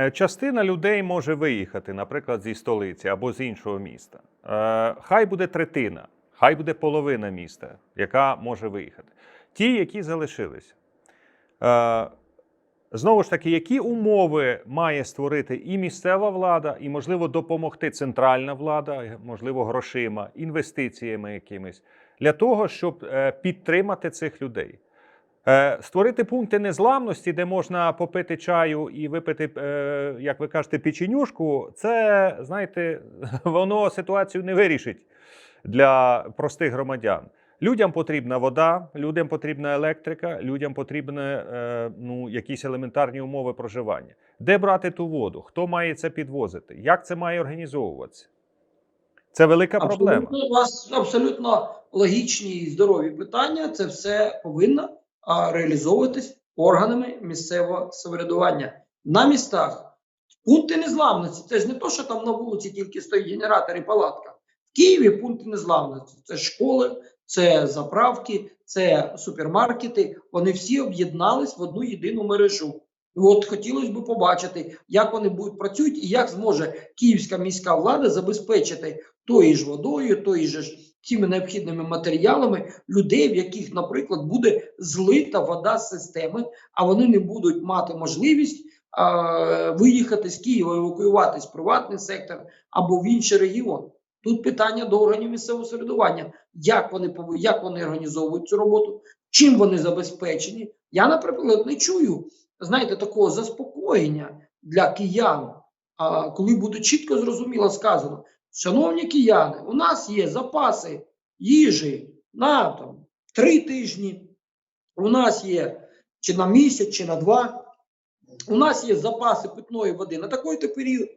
Е, Частина людей може виїхати, наприклад, зі столиці або з іншого міста. Е, Хай буде третина, хай буде половина міста, яка може виїхати. Ті, які залишилися. Е, Знову ж таки, які умови має створити і місцева влада, і, можливо, допомогти центральна влада, можливо, грошима, інвестиціями якимись, для того, щоб підтримати цих людей. Е, Створити пункти незламності, де можна попити чаю і випити, е, як ви кажете, печенюшку, це, знаєте, воно ситуацію не вирішить для простих громадян. Людям потрібна вода, людям потрібна електрика, людям потрібні е, ну, якісь елементарні умови проживання. Де брати ту воду? Хто має це підвозити? Як це має організовуватися? Це велика проблема. Абсолютно, у вас абсолютно логічні і здорові питання. Це все повинно реалізовуватись органами місцевого самоврядування на містах. Пункти незламності. Це ж не то, що там на вулиці тільки стоїть генератор і палатка. В Києві пункти незламності. Це школи, це заправки, це супермаркети. Вони всі об'єднались в одну єдину мережу. І от хотілося б побачити, як вони будуть працюють і як зможе київська міська влада забезпечити тою ж водою, тою ж цими необхідними матеріалами людей, в яких, наприклад, буде злита вода з системи, а вони не будуть мати можливість а, виїхати з Києва, евакуюватись в приватний сектор або в інший регіон. Тут питання до органів місцевого самоврядування, як вони як вони організовують цю роботу, чим вони забезпечені. Я, наприклад, не чую, знаєте, такого заспокоєння для киян, коли буде чітко зрозуміло сказано, шановні кияни, у нас є запаси їжі на там, три тижні, у нас є чи на місяць, чи на два, у нас є запаси питної води на такий-то період.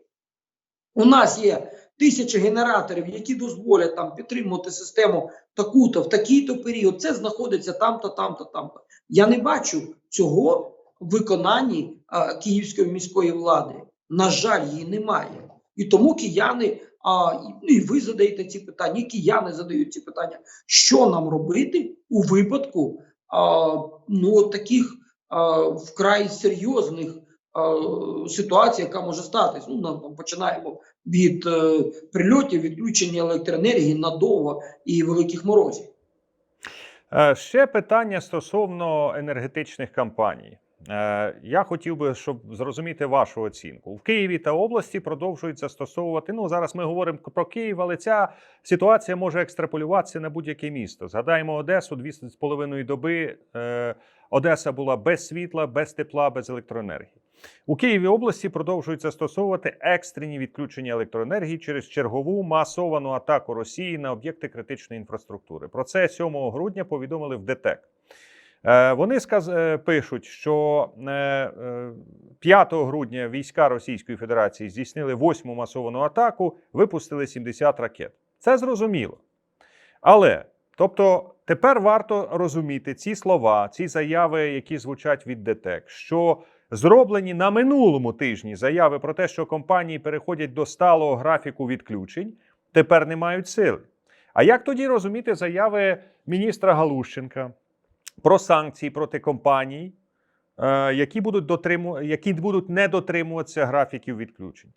У нас є тисячі генераторів, які дозволять там підтримувати систему таку-то в такий-то період. Це знаходиться там-то, там-то, там-то. Я не бачу цього в виконанні а, київської міської влади. На жаль, її немає. І тому кияни, а, ну, і ви задаєте ці питання, і кияни задають ці питання. Що нам робити у випадку а, ну, таких а, вкрай серйозних а, ситуацій, яка може статись? Ну, нам, починаємо від е, прильотів, відключення електроенергії надовго і великих морозів. Е, Ще питання стосовно енергетичних компаній. Е, Я хотів би, щоб зрозуміти вашу оцінку. В Києві та області продовжують застосовувати. Ну зараз ми говоримо про Київ, але ця ситуація може екстраполюватися на будь-яке місто. Згадаємо Одесу дві з половиною доби. е, Одеса була без світла, без тепла, без електроенергії. У Києві області продовжують застосовувати екстрені відключення електроенергії через чергову масовану атаку Росії на об'єкти критичної інфраструктури. Про це 7 грудня повідомили в ДТЕК. Е, Вони сказ... е, пишуть, що е, е, 5 грудня війська Російської Федерації здійснили восьму масовану атаку, випустили 70 ракет. Це зрозуміло. Але тобто тепер варто розуміти ці слова, ці заяви, які звучать від ДТЕК, що зроблені на минулому тижні заяви про те, що компанії переходять до сталого графіку відключень, тепер не мають сили. А як тоді розуміти заяви міністра Галущенка про санкції проти компаній, е, які будуть дотриму... які будуть не дотримуватися графіків відключень?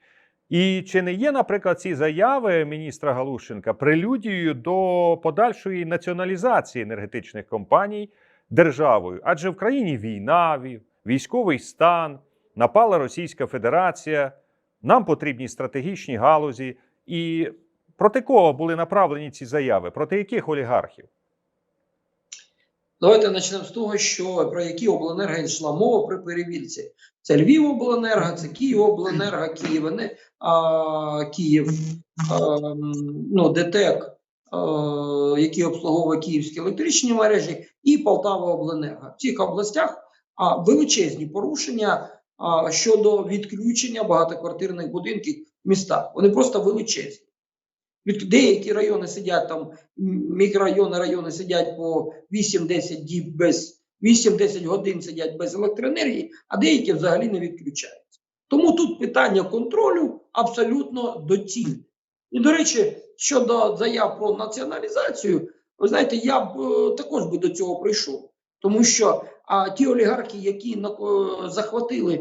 І чи не є, наприклад, ці заяви міністра Галущенка прелюдією до подальшої націоналізації енергетичних компаній державою? Адже в країні війна, військовий стан, напала Російська Федерація, нам потрібні стратегічні галузі. І проти кого були направлені ці заяви? Проти яких олігархів? Давайте почнемо з того, що про які обленерго йшла мова при перевірці. Це Львівобленерго, це Київобленерго, Київ, а, Київ, а, ну, ДТЕК, а, який обслуговує київські електричні мережі, і Полтава Обленерго. В цих областях а, величезні порушення а, щодо відключення багатоквартирних будинків в містах. Вони просто величезні. Від деякі райони сидять там, мікрорайони, райони сидять по 8-10 діб без 8-10 годин сидять без електроенергії, а деякі взагалі не відключаються. Тому тут питання контролю абсолютно доцільне. І, до речі, щодо заяв про націоналізацію, ви знаєте, я б е, також би до цього прийшов. Тому що а ті олігархи, які е, захватили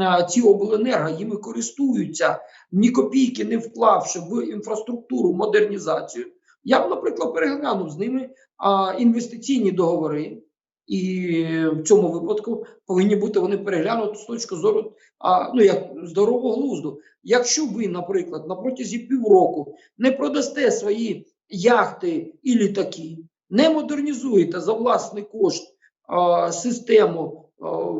е, ці обленерго, їми користуються, ні копійки не вклавши в інфраструктуру, модернізацію. Я б, наприклад, переглянув з ними інвестиційні договори, і в цьому випадку повинні бути вони переглянуті з точки зору а, ну, як здорового глузду. Якщо ви, наприклад, на протязі півроку не продасте свої яхти і літаки, не модернізуєте за власний кошт систему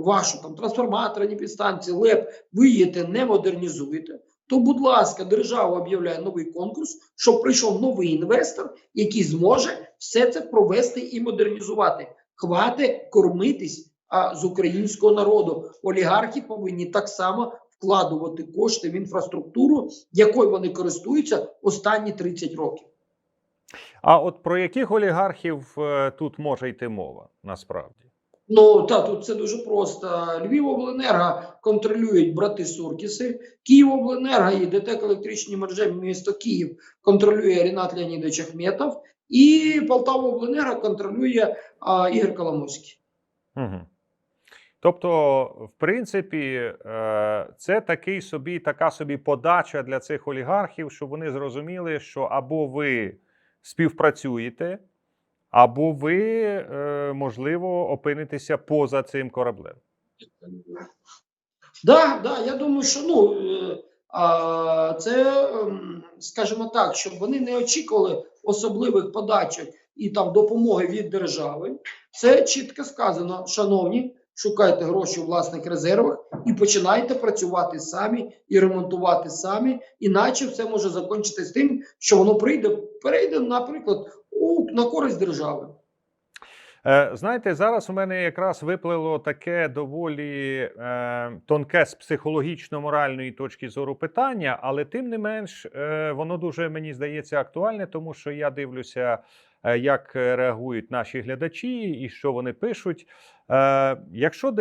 вашу там трансформаторні підстанції, ЛЕП, ви її не модернізуєте, то, будь ласка, держава об'являє новий конкурс, щоб прийшов новий інвестор, який зможе все це провести і модернізувати. Хвати кормитись а, з українського народу. Олігархи повинні так само вкладувати кошти в інфраструктуру, якою вони користуються останні 30 років. А от про яких олігархів е, тут може йти мова насправді? Ну та тут це дуже просто. Львівобленерго контролюють брати Суркіси, Київобленерго і ДТЕК електричні мережі місто Київ контролює Рінат Леонідович Ахметов, і Полтавобленерго контролює а, Ігор Коломойський. Угу. Тобто, в принципі, е, це такий собі, така собі подача для цих олігархів, щоб вони зрозуміли, що або ви співпрацюєте, або ви, е, можливо, опинитеся поза цим кораблем. Да, да, я думаю, що ну е, це, ем, скажімо так, щоб вони не очікували особливих подачок і там допомоги від держави. Це чітко сказано, шановні. Шукайте гроші у власних резервах і починайте працювати самі і ремонтувати самі. Іначе все може закінчитися тим, що воно прийде, перейде, наприклад, у на користь держави. Е, Знаєте, зараз у мене якраз виплило таке доволі е, тонке з психологічно-моральної точки зору питання, але тим не менш, е, воно дуже мені здається актуальне, тому що я дивлюся, як реагують наші глядачі і що вони пишуть. Якщо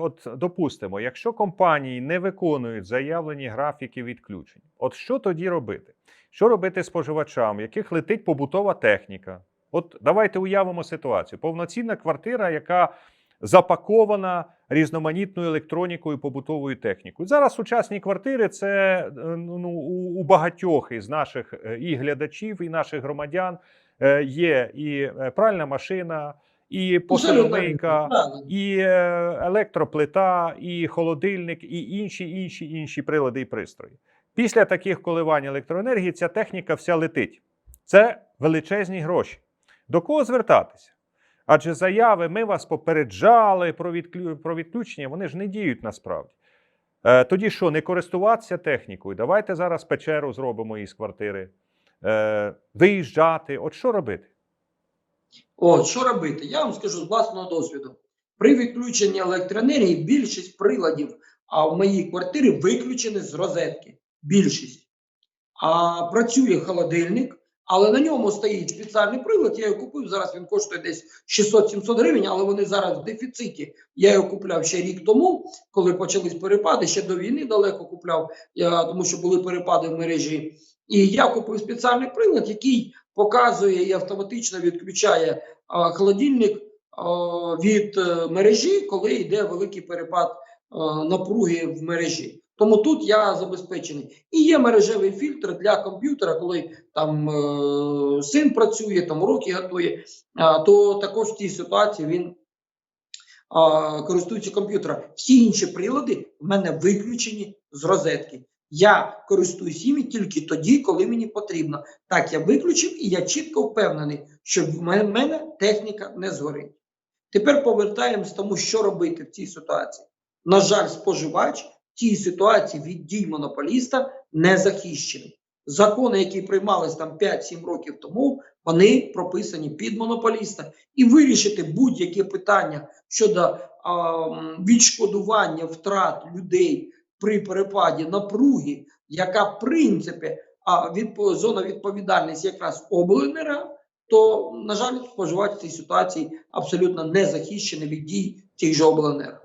от допустимо, якщо компанії не виконують заявлені графіки відключень, от що тоді робити? Що робити споживачам, яких летить побутова техніка? От давайте уявимо ситуацію: повноцінна квартира, яка запакована різноманітною електронікою, побутовою технікою. Зараз сучасні квартири це е, ну, у, у багатьох із наших е, і глядачів, і наших громадян е, є і пральна машина, і посудомийка, і електроплита, і холодильник, і інші, інші, інші прилади і пристрої. Після таких коливань електроенергії ця техніка вся летить. Це величезні гроші. До кого звертатися? Адже заяви ми вас попереджали про, відклю... про відключення, вони ж не діють насправді. Е, тоді що, не користуватися технікою? Давайте зараз печеру зробимо із квартири. Е, виїжджати. От що робити? От що робити? Я вам скажу з власного досвіду. При відключенні електроенергії більшість приладів а в моїй квартирі виключені з розетки. Більшість. А працює холодильник, але на ньому стоїть спеціальний прилад. Я його купив. Зараз він коштує десь 600-700 гривень, але вони зараз в дефіциті. Я його купляв ще рік тому, коли почались перепади. Ще до війни далеко купляв, я, тому що були перепади в мережі. І я купив спеціальний прилад, який показує і автоматично відключає а, холодильник а, від е, мережі, коли йде великий перепад а, напруги в мережі. Тому тут я забезпечений. І є мережевий фільтр для комп'ютера, коли там е, син працює, там уроки готує, а, то також в цій ситуації він користується комп'ютером. Всі інші прилади в мене виключені з розетки. Я користуюсь ними тільки тоді, коли мені потрібно. Так, я виключив і я чітко впевнений, що в мене техніка не згорить. Тепер повертаємось тому, що робити в цій ситуації. На жаль, споживач в цій ситуації від дій монополіста не захищений. Закони, які приймались там 5-7 років тому, вони прописані під монополіста. І вирішити будь-яке питання щодо м, відшкодування втрат людей при перепаді напруги, яка в принципі а, від, зона відповідальності якраз обленерго, то, на жаль, споживач в цій ситуації абсолютно не захищений від дій тих же обленерго.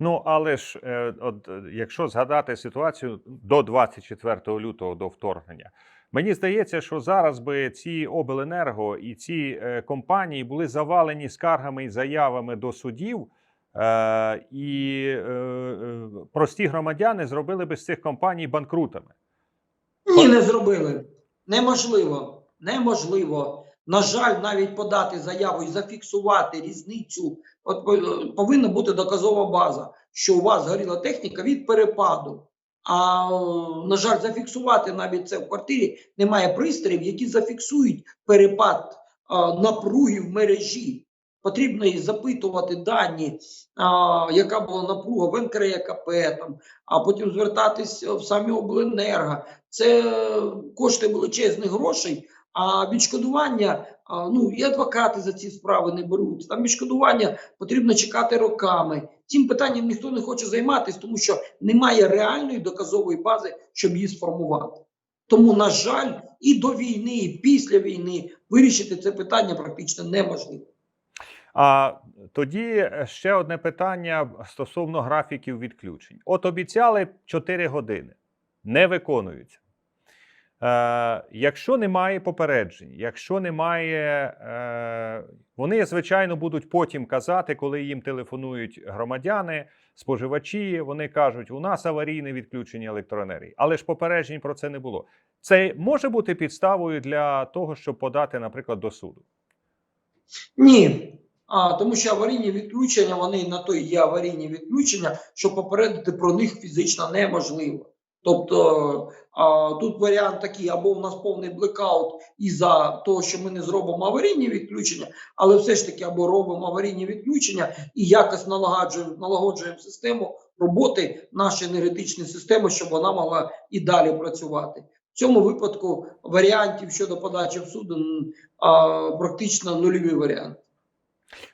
Ну, але ж, е, от, е, якщо згадати ситуацію до 24 лютого до вторгнення, мені здається, що зараз би ці обленерго і ці е, компанії були завалені скаргами і заявами до судів, і прості громадяни зробили би з цих компаній банкрутами. Ні, не зробили. Неможливо. Неможливо. На жаль, навіть подати заяву і зафіксувати різницю. От повинна бути доказова база, що у вас згоріла техніка від перепаду. А е, на жаль, зафіксувати навіть це в квартирі немає пристроїв, які зафіксують перепад е, напруги в мережі. Потрібно і запитувати дані, а, яка була напруга в НКРЕКП, там, а потім звертатись в самі обленерго. Це кошти величезних грошей. А відшкодування, ну і адвокати за ці справи не беруть. Там відшкодування потрібно чекати роками. Цим питанням ніхто не хоче займатися, тому що немає реальної доказової бази, щоб її сформувати. Тому, на жаль, і до війни, і після війни вирішити це питання практично неможливо. А тоді ще одне питання стосовно графіків відключень. От обіцяли 4 години, не виконуються. Е, якщо немає попереджень, якщо немає, е, вони, звичайно, будуть потім казати, коли їм телефонують громадяни, споживачі, вони кажуть, у нас аварійне відключення електроенергії. Але ж попереджень про це не було. Це може бути підставою для того, щоб подати, наприклад, до суду. Ні. А, тому що аварійні відключення, вони на то і є аварійні відключення, що попередити про них фізично неможливо. Тобто а, тут варіант такий: або у нас повний блекаут із-за того, що ми не зробимо аварійні відключення, але все ж таки або робимо аварійні відключення і якось налагоджуємо, налагоджуємо систему роботи нашої енергетичної системи, щоб вона могла і далі працювати. В цьому випадку варіантів щодо подачі в суд а, практично нульовий варіант.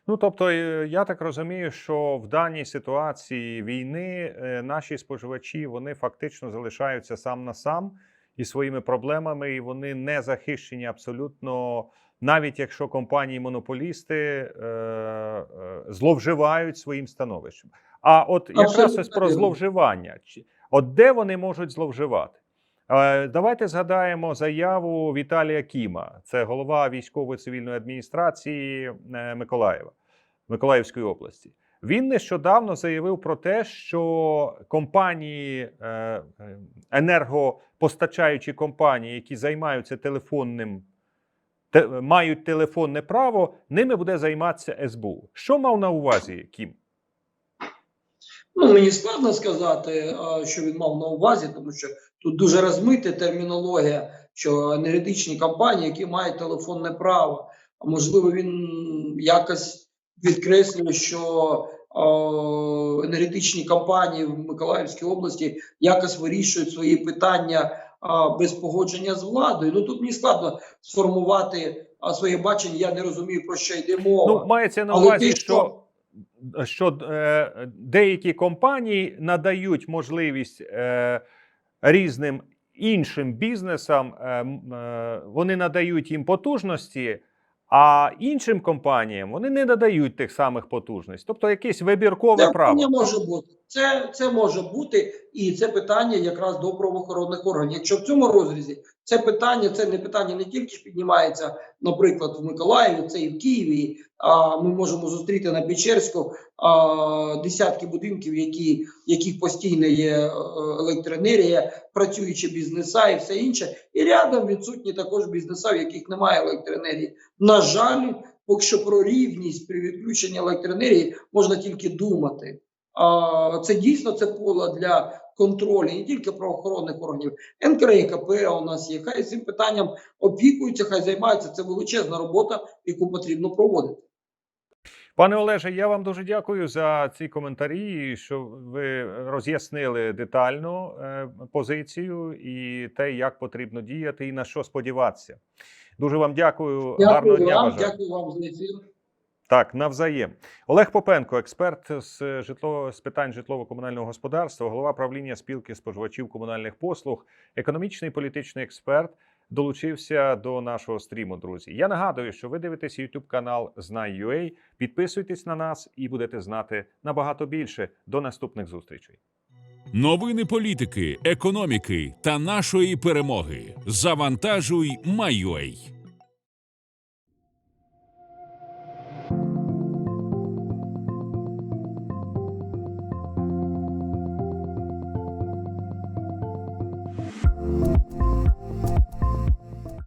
Ну тобто, е, я так розумію, що в даній ситуації війни е, наші споживачі вони фактично залишаються сам на сам із своїми проблемами, і вони не захищені абсолютно, навіть якщо компанії-монополісти е, е, зловживають своїм становищем. А от якраз ось про зловживання, от де вони можуть зловживати? Е, Давайте згадаємо заяву Віталія Кіма, це голова військової цивільної адміністрації е, Миколаєва, Миколаївської області. Він нещодавно заявив про те, що компанії, е, енергопостачаючі компанії, які займаються телефонним, мають телефонне право, ними буде займатися СБУ. Що мав на увазі Кім? Ну, мені складно сказати, що він мав на увазі, тому що тут дуже розмита термінологія, що енергетичні компанії, які мають телефонне право, а можливо, він якось відкреслює, що енергетичні компанії в Миколаївській області якось вирішують свої питання без погодження з владою. Ну тут мені складно сформувати своє бачення. Я не розумію про що йде мова. Ну, мається на увазі, що, що е, деякі компанії надають можливість е, різним іншим бізнесам, е, е, вони надають їм потужності, а іншим компаніям вони не надають тих самих потужностей. Тобто якесь вибіркове Це право. вполне може бути. Це, це може бути, і це питання якраз до правоохоронних органів. Якщо в цьому розрізі це питання, це не питання не тільки ж піднімається, наприклад, в Миколаєві, це і в Києві. А ми можемо зустріти на Печерську а, десятки будинків, які, яких постійно є е, електроенергія, працюючі бізнеса і все інше. І рядом відсутні також бізнеса, в яких немає електроенергії. На жаль, поки що про рівність при відключенні електроенергії можна тільки думати. Це дійсно це поле для контролю не тільки правоохоронних органів, НКРЕКП у нас є. Хай цим питанням опікуються, хай займаються. Це величезна робота, яку потрібно проводити. Пане Олеже, я вам дуже дякую за ці коментарі, що ви роз'яснили детально е, позицію і те, як потрібно діяти, і на що сподіватися. Дуже вам дякую. Гарного Дякую дня бажаю. дякую вам за ефір. Так, навзаєм. Олег Попенко, експерт з житло з питань житлово-комунального господарства, голова правління спілки споживачів комунальних послуг, економічний і політичний експерт, долучився до нашого стріму, друзі. Я нагадую, що ви дивитесь YouTube канал Знай.ua, Підписуйтесь на нас і будете знати набагато більше. До наступних зустрічей. Новини політики, економіки та нашої перемоги. Завантажуй Майой.